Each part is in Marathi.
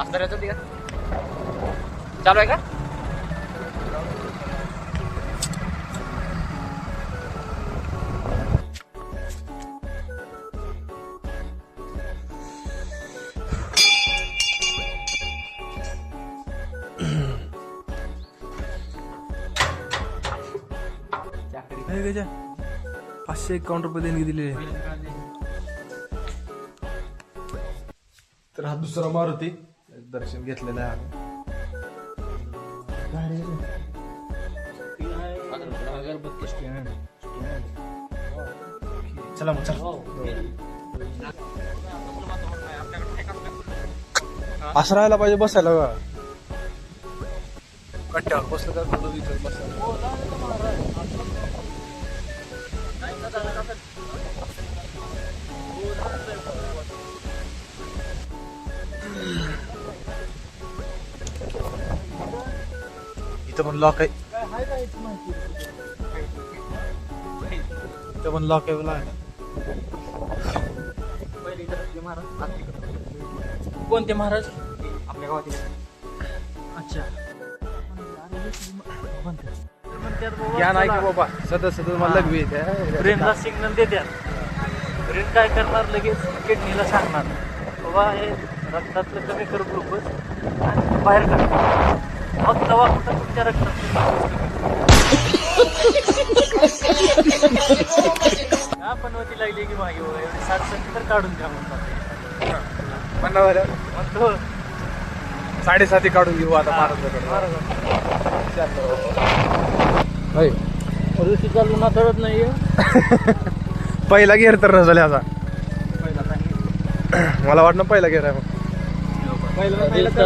असं येतो का चालू आहे का? पाचशे एकावन्न रुपये देणगी दिलेली आहे. तर हा दुसरा मारुती. दर्शन घेतलेलं आहे. आम्ही. चला मग चला. असं राहायला पाहिजे बसायला का कट्ट्यावर बसलं तर इथं बसायला. इथं पण लॉक आहे. इथं पण लॉक आहे बघा. कोणते महाराज? आपल्या गावातील अच्छा. या नाही का बाबा सदस्य सदस्य मला लघवी येते ब्रेनला सिग्नल देत्यात. ब्रेन काय करणार? लगेच किडनीला सांगणार. बाबा हे रक्तातलं कमी कर ग्लुकोज आणि बाहेर कर मग तवा कुठं तुमच्या रक्तात पनवती लागली की मागे हो, एवढे सात सत्तर काढून द्या म्हणतात मग तो साडेसाती काढून घेऊ आता महाराजाकडे. होय. ऋषी चालू ना कळत नाहीये पहिला घेर तर झाले आता मला वाटलं पहिला घेर आहे. मग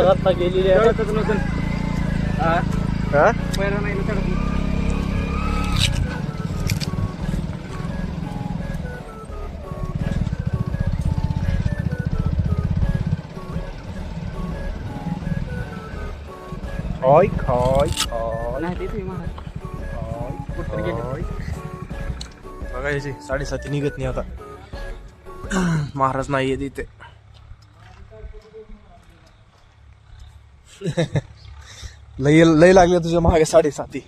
रत्ता गेलेली आहे. हा होय होय होय होय. बघा याची साडेसाती निघत नाही आता महाराज नाही येत इथे लय लय लागले तुझ्या मागे साडेसाती